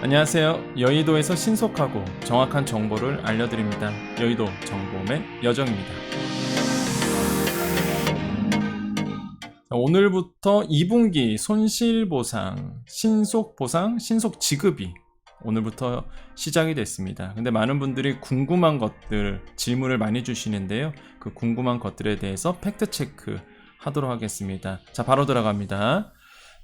안녕하세요. 여의도에서 신속하고 정확한 정보를 알려드립니다. 여의도 정보맨 여정입니다. 자, 오늘부터 2분기 손실보상, 신속보상, 신속지급이 오늘부터 시작이 됐습니다. 근데 많은 분들이 궁금한 것들, 질문을 많이 주시는데요. 그 궁금한 것들에 대해서 팩트체크 하도록 하겠습니다. 자, 바로 들어갑니다.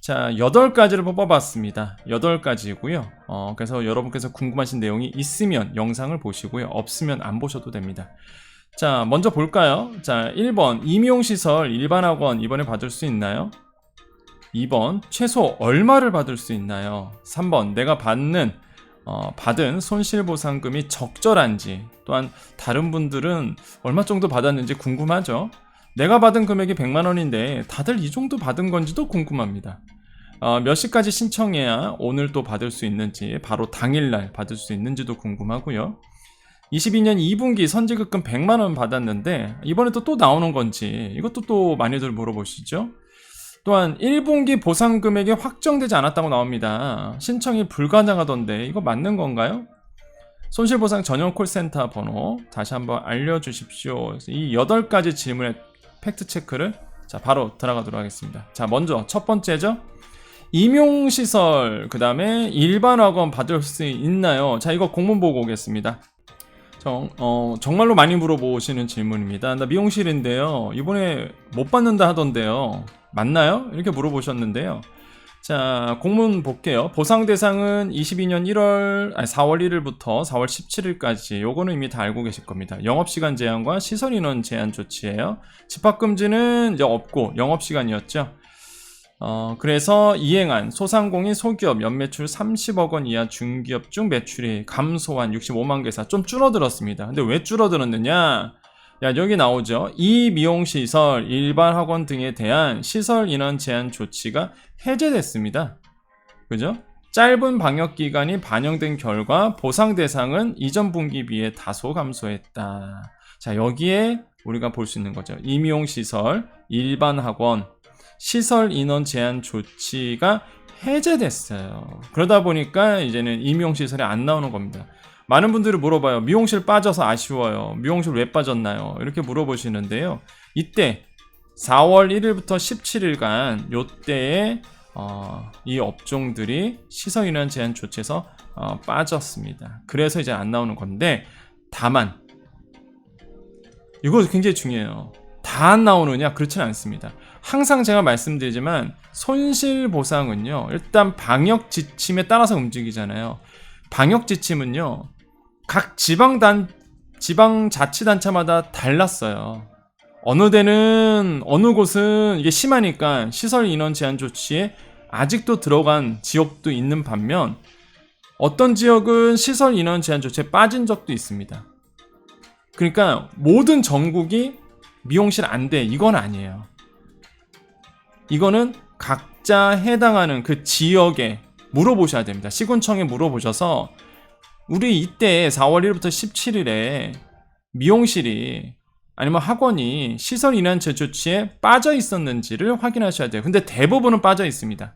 자, 8가지를 뽑아봤습니다. 8가지고요. 어, 그래서 여러분께서 궁금하신 내용이 있으면 영상을 보시고요. 없으면 안 보셔도 됩니다. 자, 먼저 볼까요? 자, 1번 임용시설 일반학원 이번에 받을 수 있나요? 2번 최소 얼마를 받을 수 있나요? 3번 내가 받는 어, 받은 손실보상금이 적절한지 또한 다른 분들은 얼마 정도 받았는지 궁금하죠? 내가 받은 금액이 100만 원인데 다들 이 정도 받은 건지도 궁금합니다. 어, 몇 시까지 신청해야 오늘 또 받을 수 있는지 바로 당일날 받을 수 있는지도 궁금하고요. 22년 2분기 선지급금 100만 원 받았는데 이번에도 또 나오는 건지 이것도 또 많이들 물어보시죠. 또한 1분기 보상 금액이 확정되지 않았다고 나옵니다. 신청이 불가능하던데 이거 맞는 건가요? 손실보상 전용 콜센터 번호 다시 한번 알려주십시오. 이 8가지 질문의 팩트체크를 자 바로 들어가도록 하겠습니다. 자 먼저 첫 번째죠. 임용시설 그 다음에 일반학원 받을 수 있나요? 자 이거 공문 보고 오겠습니다. 정, 어, 정말로 많이 물어보시는 질문입니다. 나 미용실인데요. 이번에 못 받는다 하던데요. 맞나요? 이렇게 물어보셨는데요. 자, 공문 볼게요. 보상 대상은 22년 1월, 아니 4월 1일부터 4월 17일까지. 요거는 이미 다 알고 계실 겁니다. 영업시간 제한과 시설 인원 제한 조치예요. 집합금지는 이제 없고 영업시간이었죠. 어, 그래서 이행한 소상공인 소기업 연매출 30억 원 이하 중기업 중 매출이 감소한 65만 개사 좀 줄어들었습니다. 근데 왜 줄어들었느냐? 야, 여기 나오죠. 이 미용시설, 일반 학원 등에 대한 시설 인원 제한 조치가 해제됐습니다. 그죠? 짧은 방역 기간이 반영된 결과 보상 대상은 이전 분기 비해 다소 감소했다. 자, 여기에 우리가 볼 수 있는 거죠. 임용 시설, 일반 학원, 시설 인원 제한 조치가 해제됐어요. 그러다 보니까 이제는 임용시설이 안 나오는 겁니다. 많은 분들이 물어봐요. 미용실 빠져서 아쉬워요. 미용실 왜 빠졌나요? 이렇게 물어보시는데요. 이때 4월 1일부터 17일간 요때에 어, 이 업종들이 시설 인원 제한 조치에서 어, 빠졌습니다. 그래서 이제 안 나오는 건데 다만 이거 굉장히 중요해요. 다안 나오느냐? 그렇지는 않습니다. 항상 제가 말씀드리지만 손실 보상은요. 일단 방역 지침에 따라서 움직이잖아요. 방역 지침은요. 각 지방 단 지방 자치 단체마다 달랐어요. 어느 데는 어느 곳은 이게 심하니까 시설 인원 제한 조치에 아직도 들어간 지역도 있는 반면 어떤 지역은 시설 인원 제한 조치에 빠진 적도 있습니다. 그러니까 모든 전국이 미용실 안 돼. 이건 아니에요. 이거는 각자 해당하는 그 지역에 물어보셔야 됩니다. 시군청에 물어보셔서 우리 이때 4월 1일부터 17일에 미용실이 아니면 학원이 시설 인원 제조치에 빠져 있었는지를 확인하셔야 돼요. 근데 대부분은 빠져 있습니다.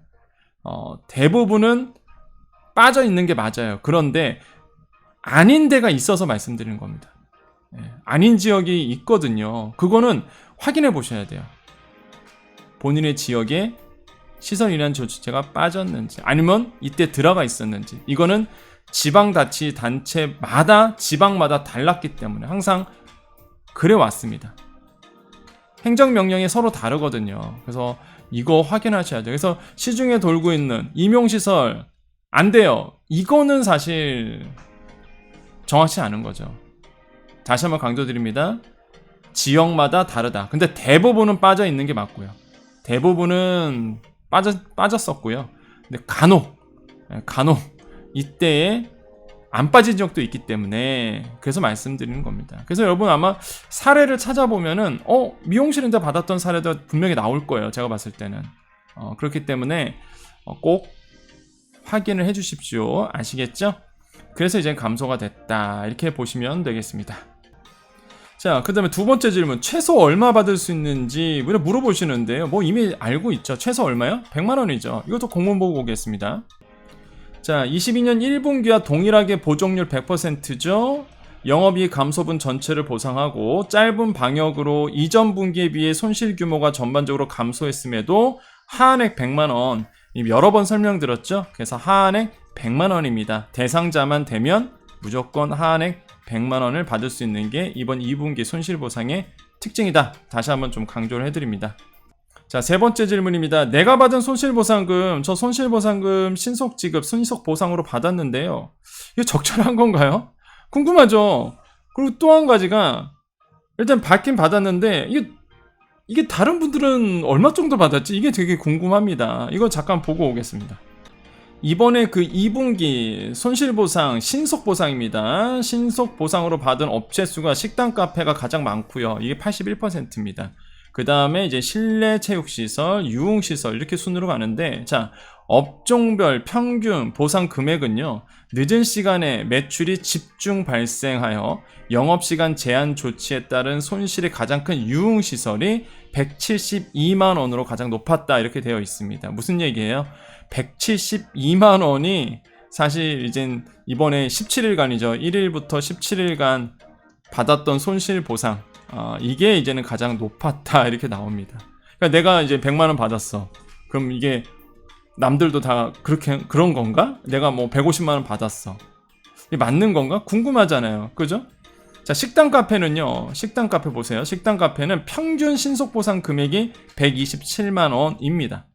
어, 대부분은 빠져 있는 게 맞아요. 그런데 아닌 데가 있어서 말씀드리는 겁니다. 예, 아닌 지역이 있거든요. 그거는 확인해 보셔야 돼요. 본인의 지역에 시설 인원 조치제가 빠졌는지 아니면 이때 들어가 있었는지 이거는 지방자치 단체마다 지방마다 달랐기 때문에 항상 그래 왔습니다. 행정명령이 서로 다르거든요. 그래서 이거 확인하셔야 돼요. 그래서 시중에 돌고 있는 임용시설 안 돼요. 이거는 사실 정확치 않은 거죠. 다시 한번 강조드립니다. 지역마다 다르다. 근데 대부분은 빠져 있는 게 맞고요. 대부분은 빠졌, 빠졌었고요. 근데 간혹, 예, 간혹 이때에 안 빠진 적도 있기 때문에 그래서 말씀드리는 겁니다. 그래서 여러분 아마 사례를 찾아보면은 어 미용실인데 받았던 사례도 분명히 나올 거예요. 제가 봤을 때는 어, 그렇기 때문에 어, 꼭 확인을 해주십시오. 아시겠죠? 그래서 이제 감소가 됐다 이렇게 보시면 되겠습니다. 자, 그 다음에 두 번째 질문. 최소 얼마 받을 수 있는지 물어보시는데요. 뭐 이미 알고 있죠. 최소 얼마요? 100만 원이죠. 이것도 공문 보고 오겠습니다. 자, 22년 1분기와 동일하게 보정률 100%죠. 영업이익 감소분 전체를 보상하고 짧은 방역으로 이전 분기에 비해 손실 규모가 전반적으로 감소했음에도 하한액 100만 원 이미 여러 번 설명드렸죠. 그래서 하한액 100만 원입니다. 대상자만 되면 무조건 하한액 100만 원을 받을 수 있는 게 이번 2분기 손실 보상의 특징이다. 다시 한번 좀 강조를 해드립니다. 자, 세 번째 질문입니다. 내가 받은 손실보상금, 저 손실보상금 신속 지급, 신속 보상으로 받았는데요. 이게 적절한 건가요? 궁금하죠? 그리고 또 한 가지가, 일단 받긴 받았는데, 이게, 이게 다른 분들은 얼마 정도 받았지? 이게 되게 궁금합니다. 이거 잠깐 보고 오겠습니다. 이번에 그 2분기 손실보상 신속보상입니다. 신속보상으로 받은 업체 수가 식당 카페가 가장 많고요. 이게 81%입니다. 그 다음에 이제 실내 체육시설, 유흥시설 이렇게 순으로 가는데 자 업종별 평균 보상 금액은요 늦은 시간에 매출이 집중 발생하여 영업시간 제한 조치에 따른 손실이 가장 큰 유흥시설이 172만 원으로 가장 높았다 이렇게 되어 있습니다. 무슨 얘기예요? 172만 원이 사실 이젠 이번에 17일간이죠. 1일부터 17일간 받았던 손실 보상 아, 이게 이제는 가장 높았다 이렇게 나옵니다. 그러니까 내가 이제 100만 원 받았어. 그럼 이게 남들도 다 그렇게 그런 건가? 내가 뭐 150만 원 받았어. 맞는 건가? 궁금하잖아요. 그죠? 자, 식당 카페는요. 식당 카페 보세요. 식당 카페는 평균 신속 보상 금액이 127만 원입니다.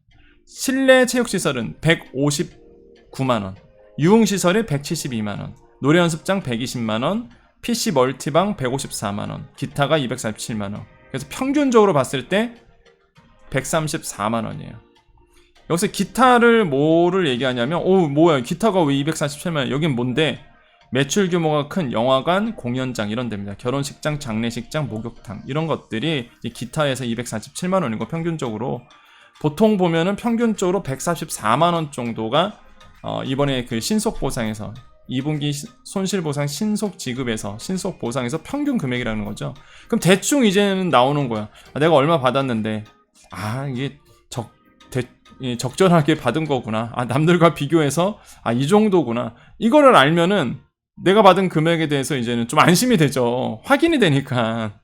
실내 체육 시설은 159만 원. 유흥 시설이 172만 원. 노래 연습장 120만 원. PC 멀티방 154만 원, 기타가 247만 원. 그래서 평균적으로 봤을 때 134만 원이에요. 여기서 기타를 뭐를 얘기하냐면, 오, 뭐야, 기타가 왜 247만 원? 여긴 뭔데? 매출 규모가 큰 영화관, 공연장 이런 데입니다. 결혼식장, 장례식장, 목욕탕 이런 것들이 이 기타에서 247만 원이고 평균적으로 보통 보면은 평균적으로 144만 원 정도가 어, 이번에 그 신속 보상에서 2분기 손실 보상 신속 지급에서 신속 보상에서 평균 금액이라는 거죠. 그럼 대충 이제는 나오는 거야. 아, 내가 얼마 받았는데 아 이게 적 대, 예, 적절하게 받은 거구나. 아 남들과 비교해서 아 이 정도구나. 이거를 알면은 내가 받은 금액에 대해서 이제는 좀 안심이 되죠. 확인이 되니까.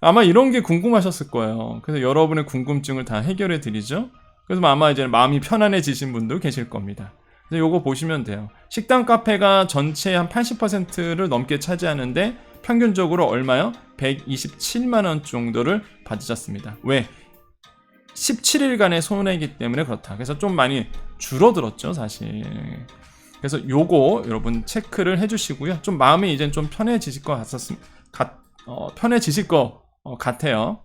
아마 이런 게 궁금하셨을 거예요. 그래서 여러분의 궁금증을 다 해결해 드리죠. 그래서 아마 이제 마음이 편안해지신 분도 계실 겁니다. 요거 보시면 돼요. 식당 카페가 전체의 한 80%를 넘게 차지하는데 평균적으로 얼마요? 127만 원 정도를 받으셨습니다. 왜? 17일간의 손해이기 때문에 그렇다. 그래서 좀 많이 줄어들었죠, 사실. 그래서 요거 여러분 체크를 해주시고요. 좀 마음이 이젠 좀 편해지실 것 같았음, 같, 어, 편해지실 것 어, 같아요.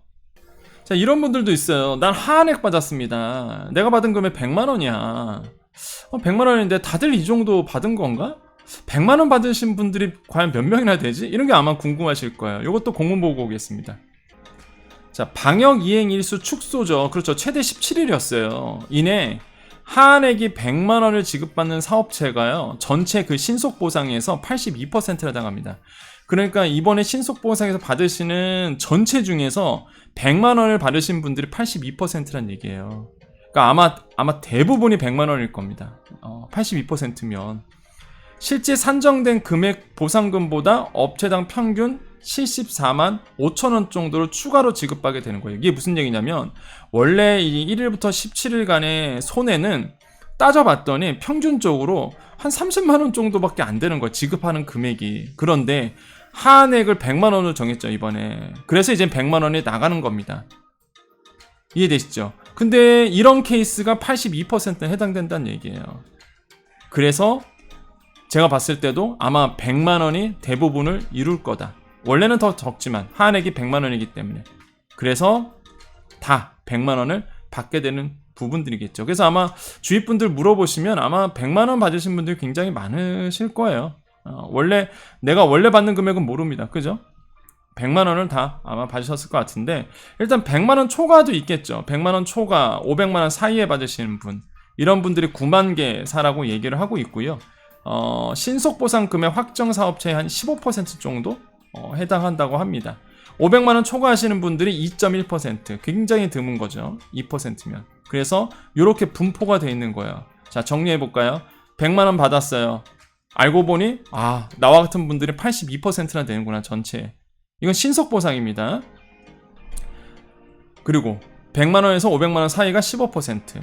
자, 이런 분들도 있어요. 난 하한액 받았습니다. 내가 받은 금액 100만 원이야. 어, 100만 원인데 다들 이 정도 받은 건가? 100만 원 받으신 분들이 과연 몇 명이나 되지? 이런 게 아마 궁금하실 거예요. 이것도 공문 보고 오겠습니다. 자, 방역 이행 일수 축소죠. 그렇죠. 최대 17일이었어요. 이내 하한액이 100만 원을 지급받는 사업체가요. 전체 그 신속 보상에서 82%를 해당합니다. 그러니까 이번에 신속 보상에서 받으시는 전체 중에서 100만 원을 받으신 분들이 82%란 얘기예요. 그러니까 아마 아마 대부분이 100만 원일 겁니다. 어, 82%면 실제 산정된 금액 보상금보다 업체당 평균 74만 5천 원 정도를 추가로 지급하게 되는 거예요. 이게 무슨 얘기냐면 원래 이 1일부터 17일간의 손해는 따져봤더니 평균적으로 한 30만 원 정도밖에 안 되는 거예요. 지급하는 금액이. 그런데 하한액을 100만 원으로 정했죠, 이번에. 그래서 이제 100만 원이 나가는 겁니다. 이해되시죠? 근데 이런 케이스가 82%에 해당된다는 얘기예요. 그래서 제가 봤을 때도 아마 100만 원이 대부분을 이룰 거다. 원래는 더 적지만 한액이 100만 원이기 때문에. 그래서 다 100만 원을 받게 되는 부분들이겠죠. 그래서 아마 주위 분들 물어보시면 아마 100만 원 받으신 분들 굉장히 많으실 거예요. 어, 원래 내가 원래 받는 금액은 모릅니다. 그죠? 100만 원을 다 아마 받으셨을 것 같은데 일단 100만 원 초과도 있겠죠. 100만 원 초과 500만 원 사이에 받으시는 분 이런 분들이 9만 개 사라고 얘기를 하고 있고요. 어, 신속 보상 금액 확정 사업체의 한 15% 정도 어, 해당한다고 합니다. 500만 원 초과하시는 분들이 2.1% 굉장히 드문 거죠. 2%면. 그래서 이렇게 분포가 돼 있는 거예요. 자, 정리해 볼까요? 100만 원 받았어요. 알고 보니 아 나와 같은 분들이 82%나 되는구나 전체. 이건 신속 보상입니다. 그리고 100만 원에서 500만 원 사이가 15%,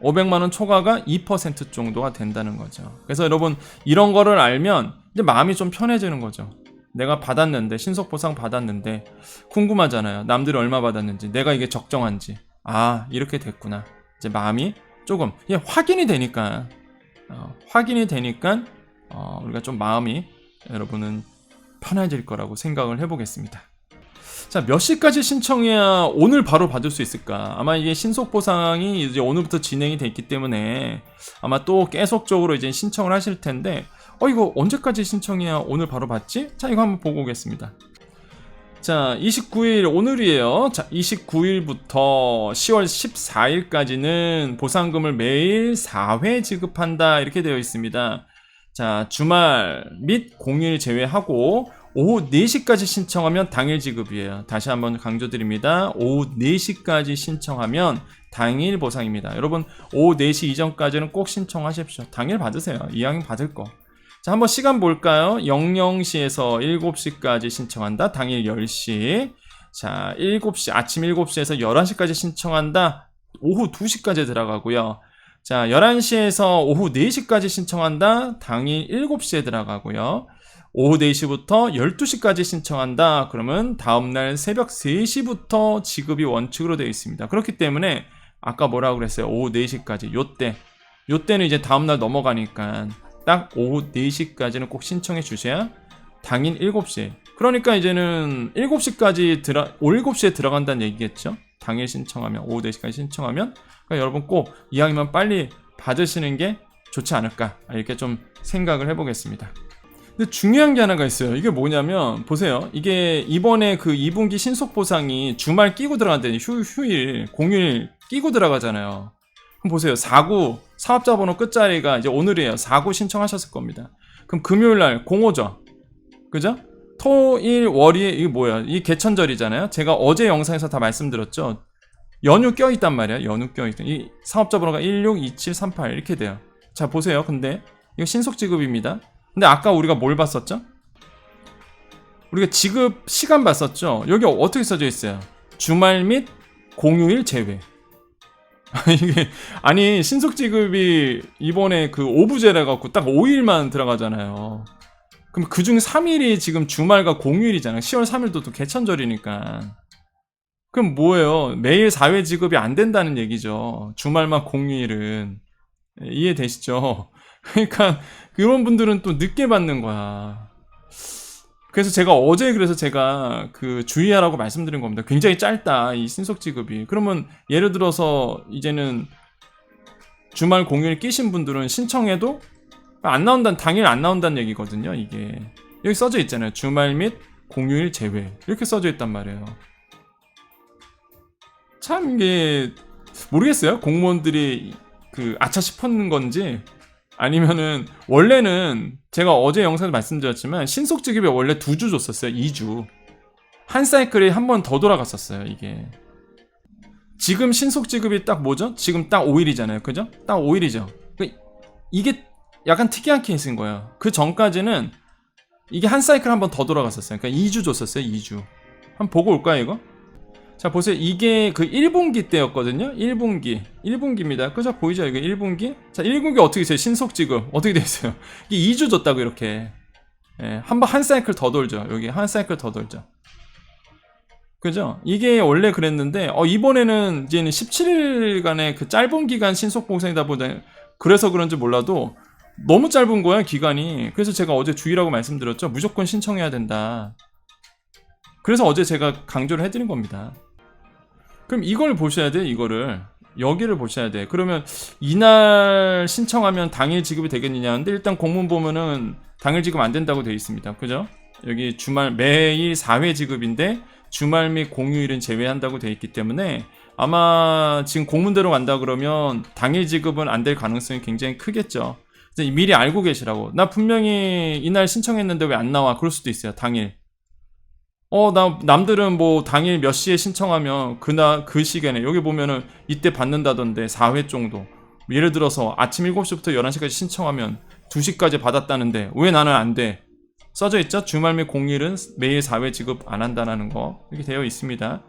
500만 원 초과가 2% 정도가 된다는 거죠. 그래서 여러분 이런 거를 알면 이제 마음이 좀 편해지는 거죠. 내가 받았는데 신속 보상 받았는데 궁금하잖아요. 남들이 얼마 받았는지, 내가 이게 적정한지. 아 이렇게 됐구나. 이제 마음이 조금 예, 확인이 되니까 어, 확인이 되니까 어, 우리가 좀 마음이 여러분은 편해질 거라고 생각을 해보겠습니다. 자, 몇 시까지 신청해야 오늘 바로 받을 수 있을까? 아마 이게 신속 보상이 이제 오늘부터 진행이 됐기 때문에 아마 또 계속적으로 이제 신청을 하실 텐데, 어, 이거 언제까지 신청해야 오늘 바로 받지? 자, 이거 한번 보고 오겠습니다. 자, 29일 오늘이에요. 자, 29일부터 10월 14일까지는 보상금을 매일 4회 지급한다. 이렇게 되어 있습니다. 자, 주말 및 공휴일 제외하고 오후 4시까지 신청하면 당일 지급이에요. 다시 한번 강조드립니다. 오후 4시까지 신청하면 당일 보상입니다. 여러분, 오후 4시 이전까지는 꼭 신청하십시오. 당일 받으세요. 이왕이면 받을 거. 자, 한번 시간 볼까요? 00시에서 7시까지 신청한다. 당일 10시. 자, 7시, 아침 7시에서 11시까지 신청한다. 오후 2시까지 들어가고요. 자, 11시에서 오후 4시까지 신청한다. 당일 7시에 들어가고요. 오후 4시부터 12시까지 신청한다. 그러면 다음날 새벽 3시부터 지급이 원칙으로 되어 있습니다. 그렇기 때문에 아까 뭐라고 그랬어요? 오후 4시까지. 요때. 요때는 이제 다음날 넘어가니까 딱 오후 4시까지는 꼭 신청해 주셔야 당일 7시. 그러니까 이제는 7시까지 들어, 오 7시에 들어간다는 얘기겠죠? 당일 신청하면, 오후 4시까지 신청하면. 그러니까 여러분 꼭 이왕이면 빨리 받으시는 게 좋지 않을까. 이렇게 좀 생각을 해보겠습니다. 근데 중요한 게 하나가 있어요. 이게 뭐냐면 보세요. 이게 이번에 그 2분기 신속 보상이 주말 끼고 들어간다니 휴, 휴일, 공휴일 끼고 들어가잖아요. 그럼 보세요. 4구 사업자 번호 끝자리가 이제 오늘이에요. 4구 신청하셨을 겁니다. 그럼 금요일 날 공호죠. 그죠? 토 일 월이 이게 뭐야? 이 개천절이잖아요. 제가 어제 영상에서 다 말씀드렸죠. 연휴 껴 있단 말이야. 연휴 껴 있다. 이 사업자 번호가 162738 이렇게 돼요. 자, 보세요. 근데 이거 신속 지급입니다. 근데 아까 우리가 뭘 봤었죠? 우리가 지급 시간 봤었죠? 여기 어떻게 써져 있어요? 주말 및 공휴일 제외. 이게 아니 신속 지급이 이번에 그 오부제라 갖고 딱 5일만 들어가잖아요. 그럼 그중 3일이 지금 주말과 공휴일이잖아요. 10월 3일도 또 개천절이니까. 그럼 뭐예요? 매일 4회 지급이 안 된다는 얘기죠. 주말만 공휴일은. 이해되시죠? 그러니까 그런 분들은 또 늦게 받는 거야. 그래서 제가 어제 그래서 제가 그 주의하라고 말씀드린 겁니다. 굉장히 짧다 이 신속 지급이. 그러면 예를 들어서 이제는 주말 공휴일 끼신 분들은 신청해도 안 나온다는 당일 안 나온다는 얘기거든요. 이게 여기 써져 있잖아요. 주말 및 공휴일 제외 이렇게 써져 있단 말이에요. 참 이게 모르겠어요. 공무원들이 그 아차 싶었는 건지 아니면은 원래는 제가 어제 영상에서 말씀드렸지만 신속 지급에 원래 두 주 줬었어요. 2주. 한 사이클이 한 번 더 돌아갔었어요, 이게. 지금 신속 지급이 딱 뭐죠? 지금 딱 5일이잖아요. 그죠? 딱 5일이죠. 이게 약간 특이한 케이스인 거예요. 그 전까지는 이게 한 사이클 한 번 더 돌아갔었어요. 그러니까 2주 줬었어요, 2주. 한번 보고 올까요, 이거? 자, 보세요. 이게 그 1분기 때였거든요. 1분기. 1분기입니다. 그죠? 보이죠? 이거 1분기? 자, 1분기 어떻게 있어요? 신속 지급. 어떻게 돼 있어요? 이게 2주 줬다고, 이렇게. 예, 한 번, 한 사이클 더 돌죠. 여기 한 사이클 더 돌죠. 그죠? 이게 원래 그랬는데, 어, 이번에는 이제는 17일간의 그 짧은 기간 신속 보상이다 보다, 그래서 그런지 몰라도, 너무 짧은 거야, 기간이. 그래서 제가 어제 주의라고 말씀드렸죠. 무조건 신청해야 된다. 그래서 어제 제가 강조를 해드린 겁니다. 그럼 이걸 보셔야 돼, 이거를. 여기를 보셔야 돼. 그러면 이날 신청하면 당일 지급이 되겠느냐. 근데 일단 공문 보면은 당일 지급 안 된다고 되어 있습니다. 그죠? 여기 주말 매일 4회 지급인데 주말 및 공휴일은 제외한다고 되어 있기 때문에 아마 지금 공문대로 간다 그러면 당일 지급은 안 될 가능성이 굉장히 크겠죠. 미리 알고 계시라고. 나 분명히 이날 신청했는데 왜 안 나와? 그럴 수도 있어요. 당일. 어, 나, 남들은 뭐 당일 몇 시에 신청하면 그나, 그 시간에, 여기 보면은 이때 받는다던데 4회 정도. 예를 들어서 아침 7시부터 11시까지 신청하면 2시까지 받았다는데 왜 나는 안 돼? 써져 있죠? 주말 및 공휴일은 매일 4회 지급 안 한다는 거 이렇게 되어 있습니다.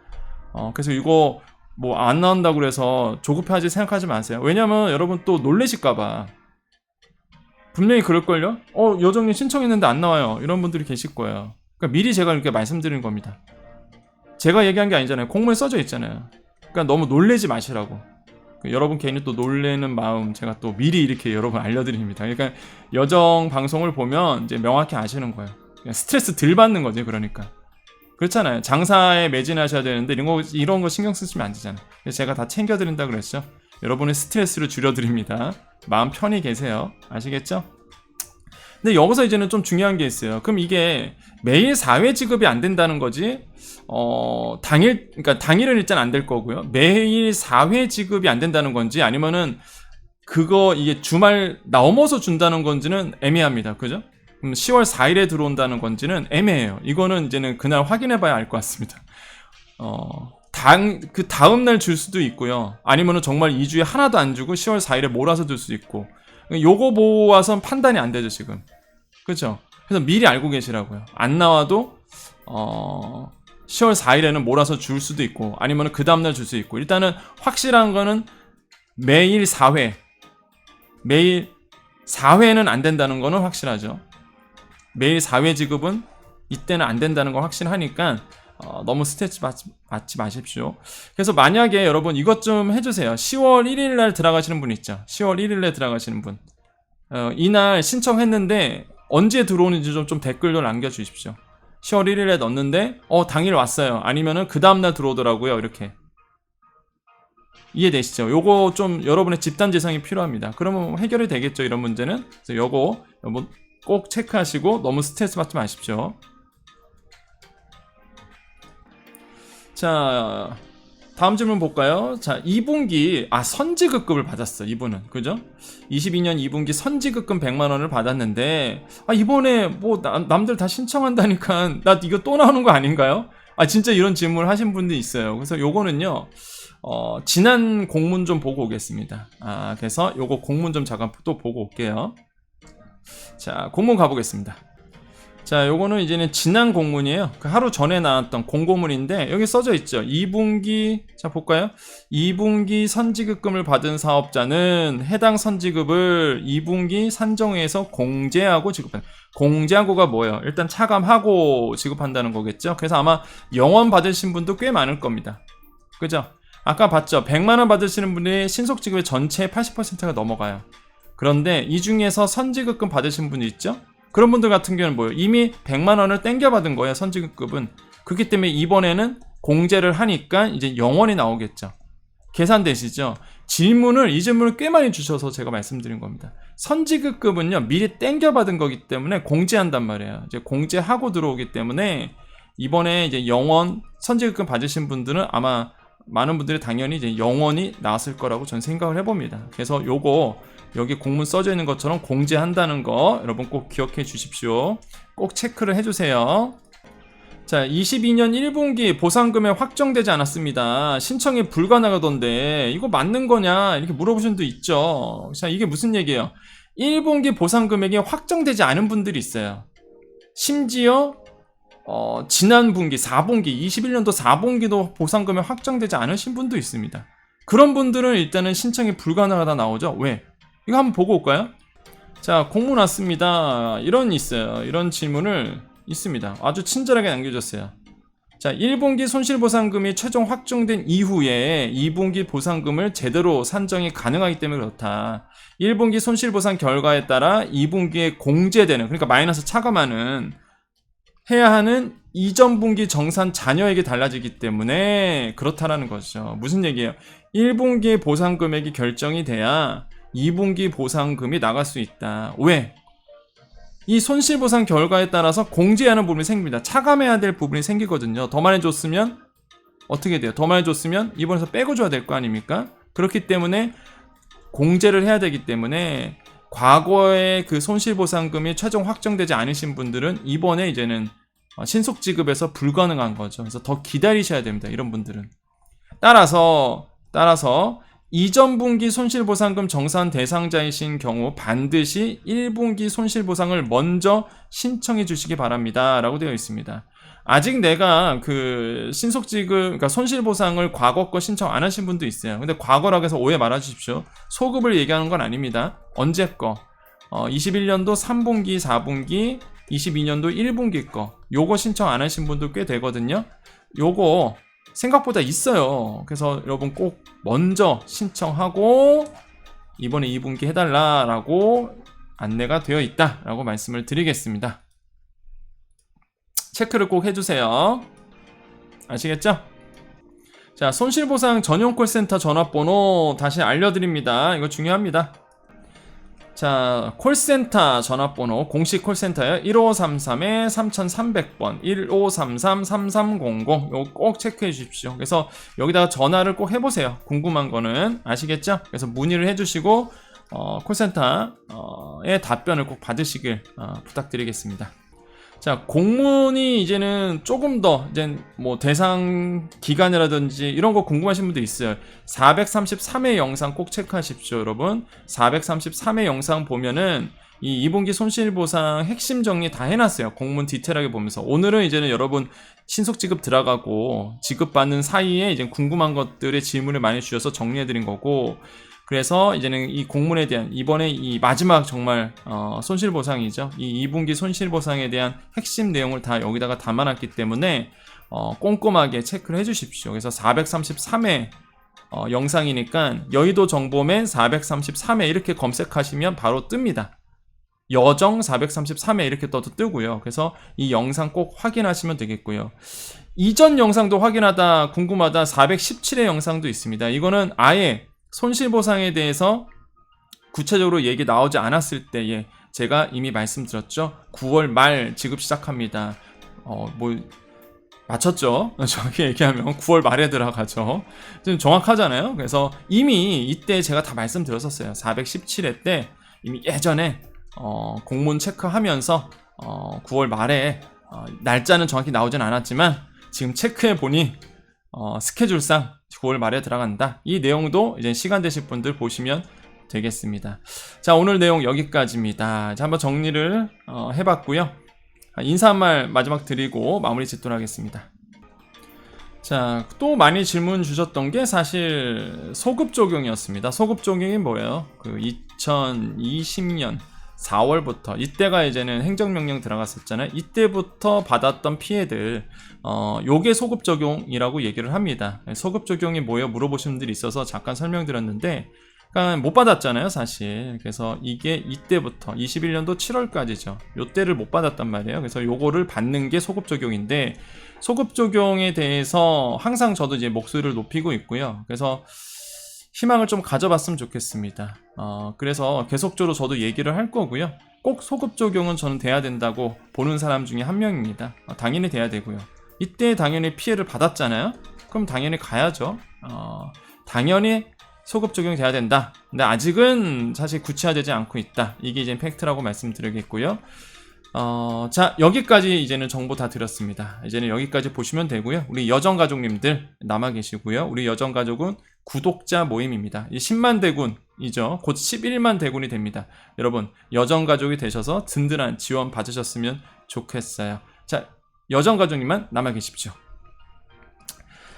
어, 그래서 이거 뭐 안 나온다고 그래서 조급해하지 생각하지 마세요. 왜냐면 여러분 또 놀래실까봐. 분명히 그럴걸요? 어, 여정님 신청했는데 안 나와요. 이런 분들이 계실 거예요. 그러니까 미리 제가 이렇게 말씀드리는 겁니다. 제가 얘기한 게 아니잖아요. 공문에 써져 있잖아요. 그러니까 너무 놀래지 마시라고. 그 여러분 괜히 또 놀래는 마음 제가 또 미리 이렇게 여러분 알려드립니다. 그러니까 여정 방송을 보면 이제 명확히 아시는 거예요. 그냥 스트레스 덜 받는 거지 그러니까. 그렇잖아요. 장사에 매진하셔야 되는데 이런 거 이런 거 신경 쓰시면 안 되잖아요. 그래서 제가 다 챙겨드린다 그랬죠. 여러분의 스트레스를 줄여드립니다. 마음 편히 계세요. 아시겠죠? 근데 여기서 이제는 좀 중요한 게 있어요. 그럼 이게 매일 4회 지급이 안 된다는 거지? 어, 당일, 그러니까 당일은 일단 안 될 거고요. 매일 4회 지급이 안 된다는 건지 아니면은 그거 이게 주말 넘어서 준다는 건지는 애매합니다. 그죠? 그럼 10월 4일에 들어온다는 건지는 애매해요. 이거는 이제는 그날 확인해 봐야 알 것 같습니다. 어, 당, 그 다음날 줄 수도 있고요. 아니면은 정말 2주에 하나도 안 주고 10월 4일에 몰아서 줄수 있고. 요거 보아선 판단이 안 되죠, 지금. 그죠? 그래서 미리 알고 계시라고요. 안 나와도, 어, 10월 4일에는 몰아서 줄 수도 있고, 아니면 그 다음날 줄 수 있고. 일단은 확실한 거는 매일 4회. 매일 4회는 안 된다는 거는 확실하죠. 매일 4회 지급은 이때는 안 된다는 걸 확신하니까 어, 너무 스트레스 받지, 받지 마십시오. 그래서 만약에 여러분 이것 좀 해주세요. 10월 1일 날 들어가시는 분 있죠. 10월 1일 날 들어가시는 분. 어, 이날 신청했는데 언제 들어오는지 좀, 좀 댓글로 남겨주십시오. 10월 1일에 넣었는데 어 당일 왔어요. 아니면은 그 다음날 들어오더라고요. 이렇게. 이해되시죠? 요거 좀 여러분의 집단 재성이 필요합니다. 그러면 해결이 되겠죠, 이런 문제는. 그래서 요거 꼭 체크하시고 너무 스트레스 받지 마십시오. 자, 다음 질문 볼까요? 자, 2분기 아 선지급급을 받았어. 이분은. 그죠? 22년 2분기 선지급금 100만 원을 받았는데 아 이번에 뭐 남, 남들 다 신청한다니까 나 이거 또 나오는 거 아닌가요? 아 진짜 이런 질문을 하신 분들이 있어요. 그래서 요거는요. 어, 지난 공문 좀 보고 오겠습니다. 아, 그래서 요거 공문 좀 잠깐 또 보고 올게요. 자, 공문 가보겠습니다. 자, 요거는 이제는 지난 공문이에요. 그 하루 전에 나왔던 공고문인데 여기 써져 있죠. 2분기 자 볼까요? 2분기 선지급금을 받은 사업자는 해당 선지급을 2분기 산정회에서 공제하고 지급한다. 공제하고가 뭐예요? 일단 차감하고 지급한다는 거겠죠. 그래서 아마 영원 받으신 분도 꽤 많을 겁니다. 그죠? 아까 봤죠? 100만 원 받으시는 분이 신속 지급의 전체 80%가 넘어가요. 그런데 이 중에서 선지급금 받으신 분이 있죠? 그런 분들 같은 경우는 뭐예요? 이미 100만 원을 땡겨 받은 거예요, 선지급은. 그렇기 때문에 이번에는 공제를 하니까 이제 영원히 나오겠죠. 계산되시죠? 질문을 이 질문을 꽤 많이 주셔서 제가 말씀드린 겁니다. 선지급급은요 미리 땡겨 받은 거기 때문에 공제한단 말이에요. 이제 공제하고 들어오기 때문에 이번에 이제 영원 선지급급 받으신 분들은 아마 많은 분들이 당연히 이제 영원히 나왔을 거라고 전 생각을 해봅니다. 그래서 요거 여기 공문 써져 있는 것처럼 공제한다는 거 여러분 꼭 기억해 주십시오. 꼭 체크를 해주세요. 자, 22년 1분기 보상금액 확정되지 않았습니다. 신청이 불가능하던데 이거 맞는 거냐 이렇게 물어보신 분도 있죠. 자, 이게 무슨 얘기예요? 1분기 보상금액이 확정되지 않은 분들이 있어요. 심지어 어, 지난 분기 4분기 21년도 4분기도 보상금액 확정되지 않으신 분도 있습니다. 그런 분들은 일단은 신청이 불가능하다 나오죠. 왜? 이거 한번 보고 올까요? 자, 공문 왔습니다. 이런 있어요. 이런 질문을 있습니다. 아주 친절하게 남겨줬어요. 자, 1분기 손실보상금이 최종 확정된 이후에 2분기 보상금을 제대로 산정이 가능하기 때문에 그렇다. 1분기 손실보상 결과에 따라 2분기에 공제되는, 그러니까 마이너스 차감하는 해야 하는 이전 분기 정산 자녀에게 달라지기 때문에 그렇다라는 거죠. 무슨 얘기예요? 1분기 보상 금액이 결정이 돼야 2분기 보상금이 나갈 수 있다. 왜? 이 손실보상 결과에 따라서 공제하는 부분이 생깁니다. 차감해야 될 부분이 생기거든요. 더 많이 줬으면 어떻게 돼요? 더 많이 줬으면 이번에서 빼고 줘야 될 거 아닙니까? 그렇기 때문에 공제를 해야 되기 때문에 과거에 그 손실보상금이 최종 확정되지 않으신 분들은 이번에 이제는 신속 지급에서 불가능한 거죠. 그래서 더 기다리셔야 됩니다. 이런 분들은. 따라서 따라서 이전 분기 손실보상금 정산 대상자이신 경우 반드시 1분기 손실보상을 먼저 신청해 주시기 바랍니다. 라고 되어 있습니다. 아직 내가 그 신속지급, 그러니까 손실보상을 과거 거 신청 안 하신 분도 있어요. 근데 과거라고 해서 오해 말아 주십시오. 소급을 얘기하는 건 아닙니다. 언제 거. 어, 21년도 3분기, 4분기, 22년도 1분기 거. 요거 신청 안 하신 분도 꽤 되거든요. 요거 생각보다 있어요. 그래서 여러분 꼭 먼저 신청하고 이번에 2분기 해달라라고 안내가 되어 있다라고 말씀을 드리겠습니다. 체크를 꼭 해주세요. 아시겠죠? 자, 손실보상 전용 콜센터 전화번호 다시 알려드립니다. 이거 중요합니다. 자, 콜센터 전화번호, 공식 콜센터요. 1533에 3300번, 1533-3300. 이거 꼭 체크해 주십시오. 그래서 여기다가 전화를 꼭 해보세요. 궁금한 거는. 아시겠죠? 그래서 문의를 해주시고, 어, 콜센터의 답변을 꼭 받으시길 어, 부탁드리겠습니다. 자, 공문이 이제는 조금 더, 이제 뭐 대상 기간이라든지 이런 거 궁금하신 분도 있어요. 433회 영상 꼭 체크하십시오, 여러분. 433회 영상 보면은 이 2분기 손실보상 핵심 정리 다 해놨어요. 공문 디테일하게 보면서. 오늘은 이제는 여러분 신속 지급 들어가고 지급받는 사이에 이제 궁금한 것들의 질문을 많이 주셔서 정리해드린 거고, 그래서 이제는 이 공문에 대한 이번에 이 마지막 정말 어, 손실 보상이죠. 이 2분기 손실 보상에 대한 핵심 내용을 다 여기다가 담아놨기 때문에 어, 꼼꼼하게 체크를 해주십시오. 그래서 433회 어, 영상이니까 여의도 정보맨 433회 이렇게 검색하시면 바로 뜹니다. 여정 433회 이렇게 떠도 뜨고요. 그래서 이 영상 꼭 확인하시면 되겠고요. 이전 영상도 확인하다 궁금하다 417회 영상도 있습니다. 이거는 아예 손실보상에 대해서 구체적으로 얘기 나오지 않았을 때에 제가 이미 말씀드렸죠. 9월 말 지급 시작합니다. 어, 뭐, 맞췄죠? 정확히 얘기하면 9월 말에 들어가죠. 좀 정확하잖아요. 그래서 이미 이때 제가 다 말씀드렸었어요. 417회 때 이미 예전에 어, 공문 체크하면서 어, 9월 말에 어, 날짜는 정확히 나오진 않았지만 지금 체크해 보니 어, 스케줄상 9월 말에 들어간다. 이 내용도 이제 시간 되실 분들 보시면 되겠습니다. 자, 오늘 내용 여기까지입니다. 자, 한번 정리를 어, 해봤고요. 아, 인사 한 말 마지막 드리고 마무리 짓도록 하겠습니다. 자, 또 많이 질문 주셨던 게 사실 소급 적용이었습니다. 소급 적용이 뭐예요? 그 2020년 4월부터 이때가 이제는 행정명령 들어갔었잖아요. 이때부터 받았던 피해들 어 요게 소급 적용이라고 얘기를 합니다. 소급 적용이 뭐예요? 물어보시는 분들이 있어서 잠깐 설명드렸는데 그러니까 못 받았잖아요, 사실. 그래서 이게 이때부터 21년도 7월까지죠. 요때를 못 받았단 말이에요. 그래서 요거를 받는 게 소급 적용인데 소급 적용에 대해서 항상 저도 이제 목소리를 높이고 있고요. 그래서 희망을 좀 가져봤으면 좋겠습니다. 어, 그래서 계속적으로 저도 얘기를 할 거고요. 꼭 소급 적용은 저는 돼야 된다고 보는 사람 중에 한 명입니다. 어, 당연히 돼야 되고요. 이때 당연히 피해를 받았잖아요. 그럼 당연히 가야죠. 어, 당연히 소급 적용이 돼야 된다. 근데 아직은 사실 구체화되지 않고 있다. 이게 이제 팩트라고 말씀드리겠고요. 어, 자, 여기까지 이제는 정보 다 드렸습니다. 이제는 여기까지 보시면 되고요. 우리 여정 가족님들 남아 계시고요. 우리 여정 가족은 구독자 모임입니다. 이 10만 대군이죠. 곧 11만 대군이 됩니다. 여러분, 여정 가족이 되셔서 든든한 지원 받으셨으면 좋겠어요. 자, 여정 가족님만 남아 계십시오.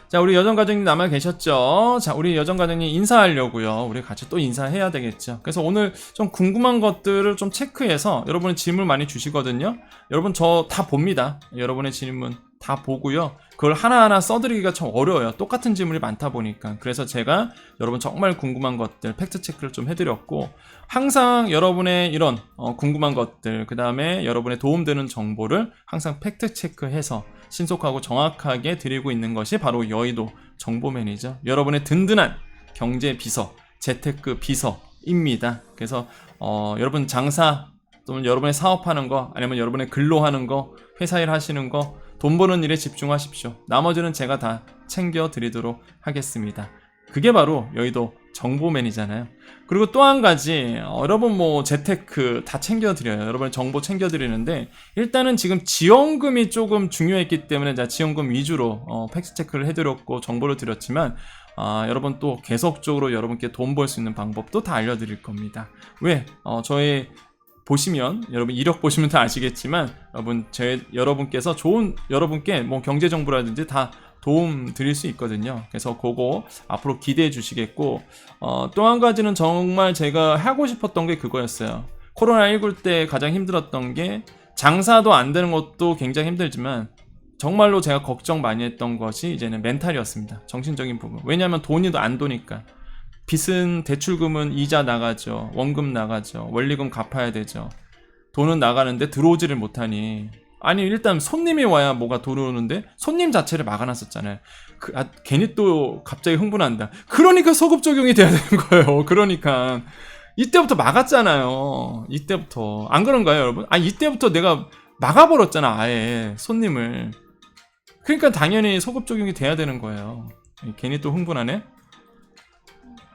자, 우리 여정 가족님 남아 계셨죠? 자, 우리 여정 가족님 인사하려고요. 우리 같이 또 인사해야 되겠죠. 그래서 오늘 좀 궁금한 것들을 좀 체크해서 여러분의 질문 많이 주시거든요. 여러분 저 다 봅니다. 여러분의 질문 다 보고요. 그걸 하나하나 써드리기가 참 어려워요. 똑같은 질문이 많다 보니까. 그래서 제가 여러분 정말 궁금한 것들 팩트 체크를 좀 해드렸고 항상 여러분의 이런 어, 궁금한 것들 그 다음에 여러분의 도움되는 정보를 항상 팩트 체크해서 신속하고 정확하게 드리고 있는 것이 바로 여의도 정보맨이죠. 여러분의 든든한 경제 비서, 재테크 비서입니다. 그래서 어, 여러분 장사 또는 여러분의 사업하는 거 아니면 여러분의 근로하는 거 회사 일 하시는 거 돈 버는 일에 집중하십시오. 나머지는 제가 다 챙겨 드리도록 하겠습니다. 그게 바로 여의도 정보맨이잖아요. 그리고 또 한 가지 어, 여러분 뭐 재테크 다 챙겨드려요. 여러분 정보 챙겨드리는데 일단은 지금 지원금이 조금 중요했기 때문에 제가 지원금 위주로 어, 팩트 체크를 해드렸고 정보를 드렸지만 아, 여러분 또 계속적으로 여러분께 돈 벌 수 있는 방법도 다 알려드릴 겁니다. 왜? 어, 저희 보시면 여러분 이력 보시면 다 아시겠지만 여러분 제 여러분께서 좋은 여러분께 뭐 경제 정보라든지 다 도움 드릴 수 있거든요. 그래서 그거 앞으로 기대해 주시겠고 어, 또 한 가지는 정말 제가 하고 싶었던 게 그거였어요. 코로나19 때 가장 힘들었던 게 장사도 안 되는 것도 굉장히 힘들지만 정말로 제가 걱정 많이 했던 것이 이제는 멘탈이었습니다. 정신적인 부분. 왜냐하면 돈이 안 도니까. 빚은 대출금은 이자 나가죠. 원금 나가죠. 원리금 갚아야 되죠. 돈은 나가는데 들어오지를 못하니. 아니 일단 손님이 와야 뭐가 들어오는데 손님 자체를 막아놨었잖아요. 그, 아, 괜히 또 갑자기 흥분한다. 그러니까 소급 적용이 돼야 되는 거예요. 그러니까 이때부터 막았잖아요. 이때부터 안 그런가요, 여러분? 아 이때부터 내가 막아버렸잖아, 아예 손님을. 그러니까 당연히 소급 적용이 돼야 되는 거예요. 괜히 또 흥분하네.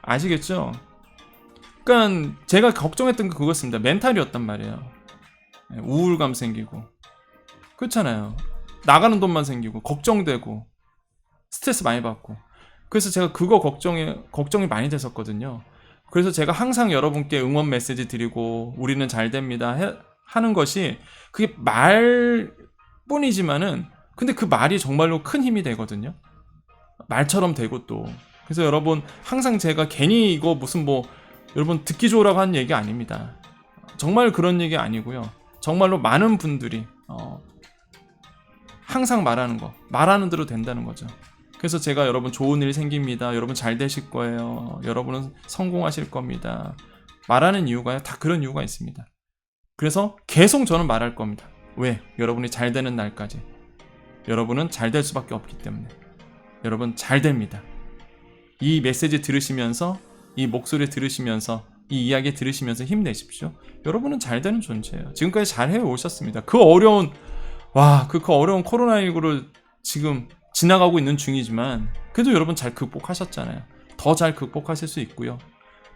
아시겠죠? 그러니까 제가 걱정했던 게 그거였습니다. 멘탈이었단 말이에요. 예, 우울감 생기고 그렇잖아요. 나가는 돈만 생기고 걱정되고 스트레스 많이 받고 그래서 제가 그거 걱정에 걱정이 많이 됐었거든요. 그래서 제가 항상 여러분께 응원 메시지 드리고 우리는 잘 됩니다 해- 하는 것이 그게 말뿐이지만은 근데 그 말이 정말로 큰 힘이 되거든요. 말처럼 되고 또 그래서 여러분 항상 제가 괜히 이거 무슨 뭐 여러분 듣기 좋으라고 하는 얘기 아닙니다. 정말 그런 얘기 아니고요. 정말로 많은 분들이 어, 항상 말하는 거 말하는 대로 된다는 거죠. 그래서 제가 여러분 좋은 일 생깁니다. 여러분 잘 되실 거예요. 여러분은 성공하실 겁니다. 말하는 이유가요. 다 그런 이유가 있습니다. 그래서 계속 저는 말할 겁니다. 왜? 여러분이 잘 되는 날까지. 여러분은 잘 될 수밖에 없기 때문에. 여러분 잘 됩니다. 이 메시지 들으시면서 이 목소리 들으시면서 이 이야기 들으시면서 힘내십시오. 여러분은 잘 되는 존재예요. 지금까지 잘 해 오셨습니다. 그 어려운 와, 그, 그 어려운 코로나19를 지금 지나가고 있는 중이지만 그래도 여러분 잘 극복하셨잖아요. 더 잘 극복하실 수 있고요.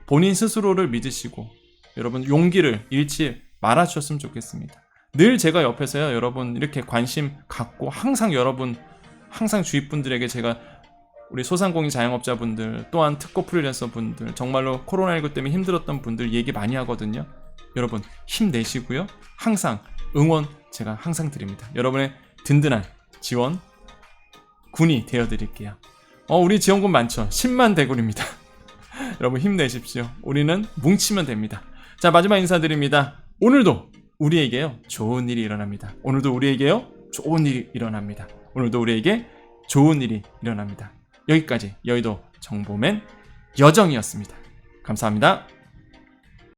본인 스스로를 믿으시고 여러분 용기를 잃지 말아 주셨으면 좋겠습니다. 늘 제가 옆에서요. 여러분 이렇게 관심 갖고 항상 여러분 항상 주위 분들에게 제가 우리 소상공인 자영업자분들 또한 특고 프리랜서 분들 정말로 코로나19 때문에 힘들었던 분들 얘기 많이 하거든요. 여러분 힘내시고요. 항상 응원 제가 항상 드립니다. 여러분의 든든한 지원 군이 되어드릴게요. 어 우리 지원군 많죠. 10만 대군입니다. 여러분 힘내십시오. 우리는 뭉치면 됩니다. 자 마지막 인사드립니다. 오늘도 우리에게요 좋은 일이 일어납니다. 오늘도 우리에게요 좋은 일이 일어납니다. 오늘도 우리에게 좋은 일이 일어납니다. 여기까지 여의도 정보맨 여정이었습니다. 감사합니다.